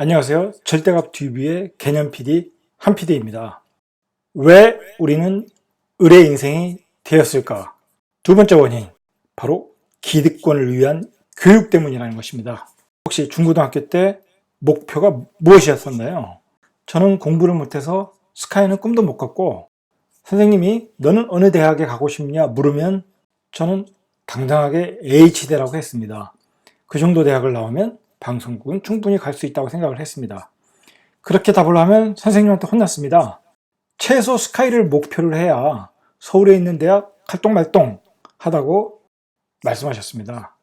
안녕하세요. 절대값 TV의 개념 PD 한 PD입니다. 왜 우리는 의뢰 인생이 되었을까? 두 번째 원인, 바로 기득권을 위한 교육 때문이라는 것입니다. 혹시 중고등학교 때 목표가 무엇이었었나요? 저는 공부를 못해서 스카이는 꿈도 못 꿨고 선생님이 너는 어느 대학에 가고 싶냐 물으면 저는 당당하게 H대라고 했습니다. 그 정도 대학을 나오면 방송국은 충분히 갈 수 있다고 생각을 했습니다. 그렇게 답을 하면 선생님한테 혼났습니다. 최소 스카이를 목표를 해야 서울에 있는 대학 활동말동 하다고 말씀하셨습니다.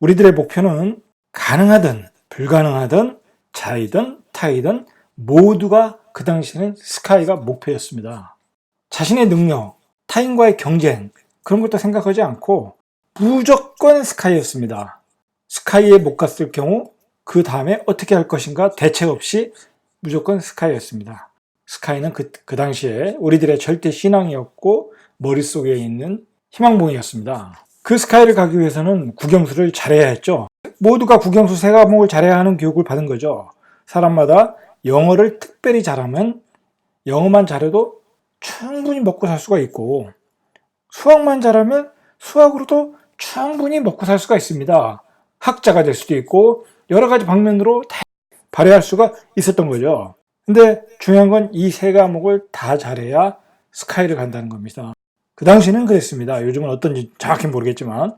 우리들의 목표는 가능하든 불가능하든 자이든 타이든 모두가 그 당시에는 스카이가 목표였습니다. 자신의 능력, 타인과의 경쟁 그런 것도 생각하지 않고 무조건 스카이였습니다. 스카이에 못 갔을 경우 그 다음에 어떻게 할 것인가 대책 없이 무조건 스카이였습니다. 스카이는 그, 그 당시에 우리들의 절대 신앙이었고 머릿속에 있는 희망봉이었습니다. 그 스카이를 가기 위해서는 국영수를 잘해야 했죠. 모두가 국영수 세 과목을 잘해야 하는 교육을 받은 거죠. 사람마다 영어를 특별히 잘하면 영어만 잘해도 충분히 먹고 살 수가 있고 수학만 잘하면 수학으로도 충분히 먹고 살 수가 있습니다. 학자가 될 수도 있고 여러 가지 방면으로 다 발휘할 수가 있었던 거죠. 근데 중요한 건 이 세 과목을 다 잘해야 스카이를 간다는 겁니다. 그 당시는 그랬습니다. 요즘은 어떤지 정확히 모르겠지만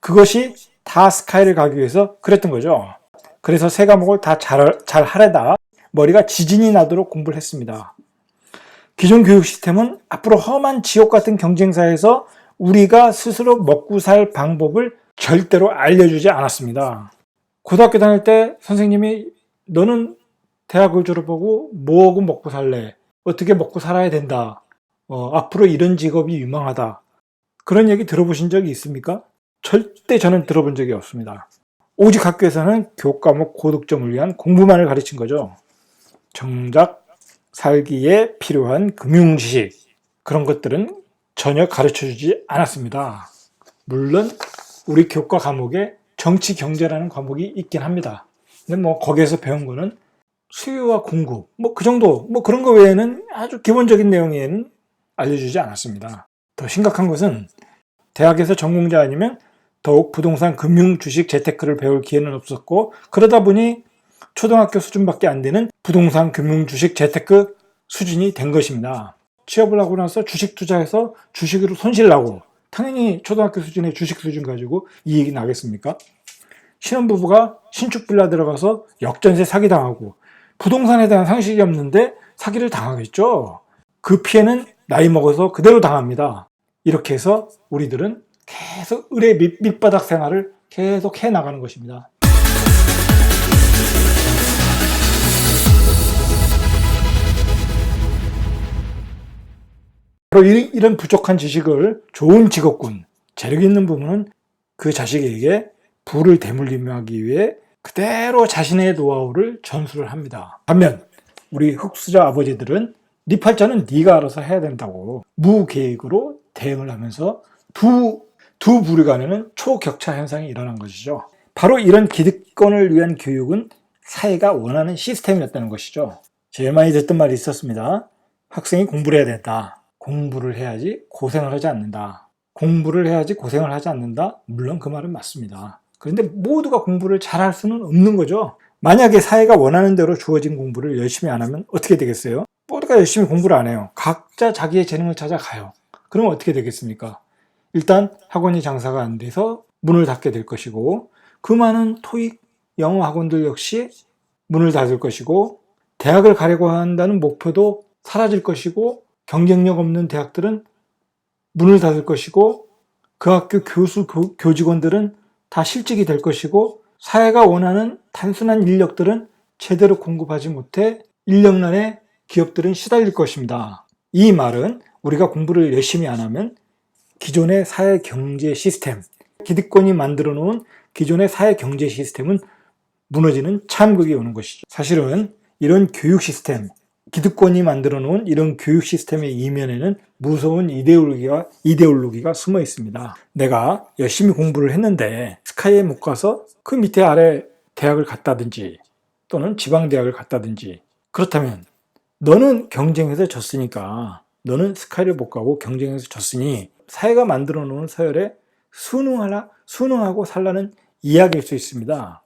그것이 다 스카이를 가기 위해서 그랬던 거죠. 그래서 세 과목을 다 잘, 잘 하려다 머리가 지진이 나도록 공부를 했습니다. 기존 교육 시스템은 앞으로 험한 지옥 같은 경쟁사에서 우리가 스스로 먹고 살 방법을 절대로 알려주지 않았습니다. 고등학교 다닐 때 선생님이 너는 대학을 졸업하고 뭐하고 먹고 살래? 어떻게 먹고 살아야 된다. 어, 앞으로 이런 직업이 유망하다. 그런 얘기 들어보신 적이 있습니까? 절대 저는 들어본 적이 없습니다. 오직 학교에서는 교과목 고득점을 위한 공부만을 가르친 거죠. 정작 살기에 필요한 금융 지식 그런 것들은 전혀 가르쳐 주지 않았습니다. 물론 우리 교과 과목에 정치 경제라는 과목이 있긴 합니다. 근데 뭐 거기에서 배운 거는 수요와 공급 뭐 그 정도 뭐 그런 거 외에는 아주 기본적인 내용에는 알려주지 않았습니다. 더 심각한 것은 대학에서 전공자 아니면 더욱 부동산 금융 주식 재테크를 배울 기회는 없었고 그러다 보니 초등학교 수준밖에 안 되는 부동산 금융 주식 재테크 수준이 된 것입니다. 취업을 하고 나서 주식 투자해서 주식으로 손실 나고 당연히 초등학교 수준의 주식 수준 가지고 이익이 나겠습니까? 신혼부부가 신축 빌라 들어가서 역전세 사기당하고 부동산에 대한 상식이 없는데 사기를 당하겠죠. 그 피해는 나이 먹어서 그대로 당합니다. 이렇게 해서 우리들은 계속 의뢰 밑, 밑바닥 생활을 계속 해 나가는 것입니다. 바로 이- 이런 부족한 지식을 좋은 직업군, 재력 있는 부분은 그 자식에게 부를 대물림하기 위해 그대로 자신의 노하우를 전수를 합니다. 반면 우리 흑수저 아버지들은 네 팔자는 네가 알아서 해야 된다고 무계획으로 대응을 하면서 두, 두 부류 간에는 초격차 현상이 일어난 것이죠. 바로 이런 기득권을 위한 교육은 사회가 원하는 시스템이었다는 것이죠. 제일 많이 듣던 말이 있었습니다. 학생이 공부를 해야 된다. 공부를 해야지 고생을 하지 않는다. 공부를 해야지 고생을 하지 않는다. 물론 그 말은 맞습니다. 그런데 모두가 공부를 잘할 수는 없는 거죠. 만약에 사회가 원하는 대로 주어진 공부를 열심히 안 하면 어떻게 되겠어요? 모두가 열심히 공부를 안 해요. 각자 자기의 재능을 찾아가요. 그러면 어떻게 되겠습니까? 일단 학원이 장사가 안 돼서 문을 닫게 될 것이고 그 많은 토익 영어 학원들 역시 문을 닫을 것이고 대학을 가려고 한다는 목표도 사라질 것이고 경쟁력 없는 대학들은 문을 닫을 것이고 그 학교 교수 교, 교직원들은 다 실직이 될 것이고 사회가 원하는 단순한 인력들은 제대로 공급하지 못해 인력난에 기업들은 시달릴 것입니다. 이 말은 우리가 공부를 열심히 안 하면 기존의 사회 경제 시스템, 기득권이 만들어 놓은 기존의 사회 경제 시스템은 무너지는 참극이 오는 것이죠. 사실은 이런 교육 시스템, 기득권이 만들어 놓은 이런 교육 시스템의 이면에는 무서운 이데올로기가, 이데올로기가 숨어 있습니다. 내가 열심히 공부를 했는데 스카이에 못 가서 그 밑에 아래 대학을 갔다든지 또는 지방대학을 갔다든지 그렇다면 너는 경쟁에서 졌으니까 너는 스카이를 못 가고 경쟁에서 졌으니 사회가 만들어 놓은 서열에 순응하라, 순응하고 살라는 이야기일 수 있습니다.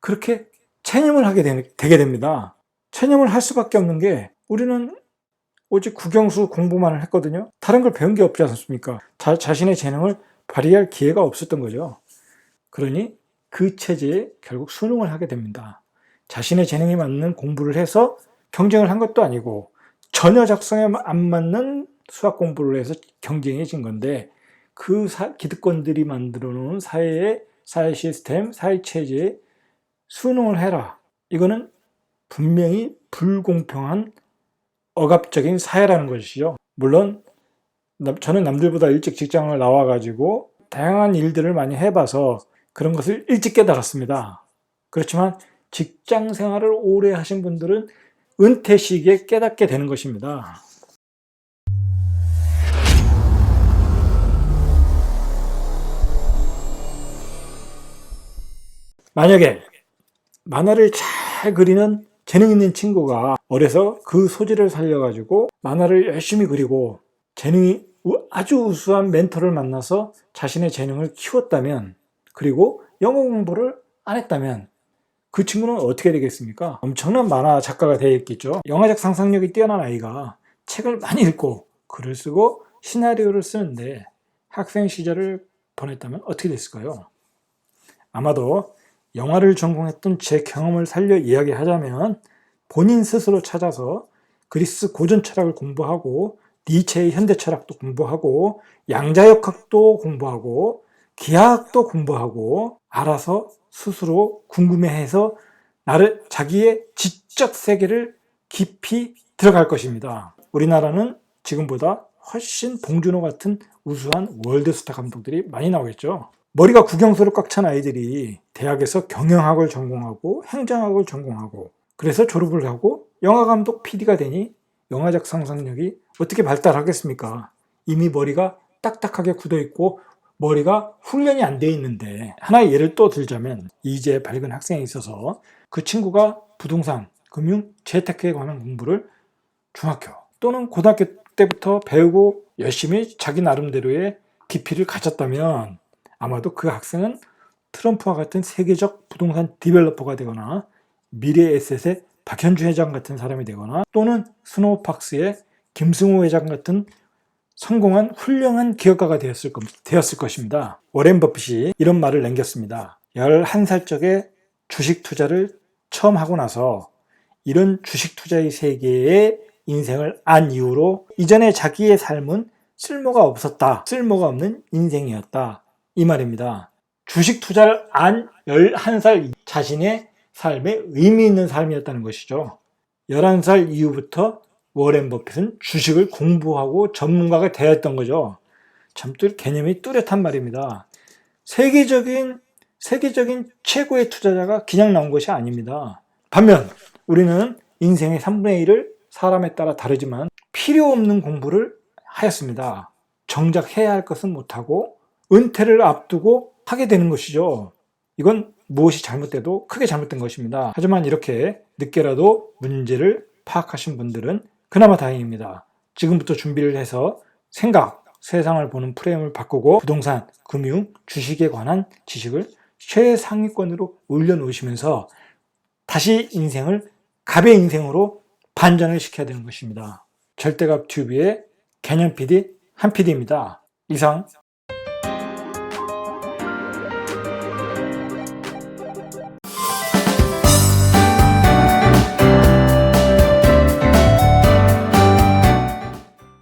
그렇게 체념을 하게 되, 되게 됩니다. 체념을 할 수밖에 없는 게 우리는 오직 국영수 공부만을 했거든요. 다른 걸 배운 게 없지 않습니까? 자, 자신의 재능을 발휘할 기회가 없었던 거죠. 그러니 그 체제에 결국 순응을 하게 됩니다. 자신의 재능에 맞는 공부를 해서 경쟁을 한 것도 아니고 전혀 작성에 안 맞는 수학 공부를 해서 경쟁해진 건데 그 사, 기득권들이 만들어 놓은 사회의 사회 시스템, 사회 체제에 순응을 해라. 이거는 분명히 불공평한 억압적인 사회라는 것이죠. 물론 저는 남들보다 일찍 직장을 나와가지고 다양한 일들을 많이 해봐서 그런 것을 일찍 깨달았습니다. 그렇지만 직장 생활을 오래 하신 분들은 은퇴 시기에 깨닫게 되는 것입니다. 만약에 만화를 잘 그리는 재능 있는 친구가 어려서 그 소질을 살려가지고 만화를 열심히 그리고 재능이 우- 아주 우수한 멘토를 만나서 자신의 재능을 키웠다면 그리고 영어 공부를 안 했다면 그 친구는 어떻게 되겠습니까? 엄청난 만화 작가가 되겠죠. 영화적 상상력이 뛰어난 아이가 책을 많이 읽고 글을 쓰고 시나리오를 쓰는데 학생 시절을 보냈다면 어떻게 됐을까요? 아마도 영화를 전공했던 제 경험을 살려 이야기하자면 본인 스스로 찾아서 그리스 고전 철학을 공부하고 니체의 현대 철학도 공부하고 양자역학도 공부하고 기하학도 공부하고 알아서 스스로 궁금해해서 나를 자기의 지적 세계를 깊이 들어갈 것입니다. 우리나라는 지금보다 훨씬 봉준호 같은 우수한 월드스타 감독들이 많이 나오겠죠. 머리가 국영수로 꽉 찬 아이들이 대학에서 경영학을 전공하고 행정학을 전공하고 그래서 졸업을 하고 영화감독 PD가 되니 영화적 상상력이 어떻게 발달하겠습니까? 이미 머리가 딱딱하게 굳어 있고 머리가 훈련이 안 돼 있는데 하나의 예를 또 들자면 이제 밝은 학생에 있어서 그 친구가 부동산, 금융, 재테크에 관한 공부를 중학교 또는 고등학교 때부터 배우고 열심히 자기 나름대로의 깊이를 가졌다면 아마도 그 학생은 트럼프와 같은 세계적 부동산 디벨로퍼가 되거나 미래 에셋의 박현주 회장 같은 사람이 되거나 또는 스노우팍스의 김승호 회장 같은 성공한 훌륭한 기업가가 되었을, 것, 되었을 것입니다. 워렌 버핏이 이런 말을 남겼습니다. 11살 적에 주식 투자를 처음 하고 나서 이런 주식 투자의 세계에 인생을 안 이후로 이전에 자기의 삶은 쓸모가 없었다. 쓸모가 없는 인생이었다. 이 말입니다. 주식 투자를 안 11살 자신의 삶에 의미 있는 삶이었다는 것이죠. 11살 이후부터 워렌 버핏은 주식을 공부하고 전문가가 되었던 거죠. 참 뚜, 개념이 뚜렷한 말입니다. 세계적인 세계적인 최고의 투자자가 그냥 나온 것이 아닙니다. 반면 우리는 인생의 3분의 1을 사람에 따라 다르지만 필요 없는 공부를 하였습니다. 정작 해야 할 것은 못하고 은퇴를 앞두고 하게 되는 것이죠. 이건 무엇이 잘못돼도 크게 잘못된 것입니다. 하지만 이렇게 늦게라도 문제를 파악하신 분들은 그나마 다행입니다. 지금부터 준비를 해서 생각, 세상을 보는 프레임을 바꾸고 부동산, 금융, 주식에 관한 지식을 최상위권으로 올려놓으시면서 다시 인생을 갑의 인생으로 반전을 시켜야 되는 것입니다. 절대갑 튜브의 개념 PD 한 PD입니다. 이상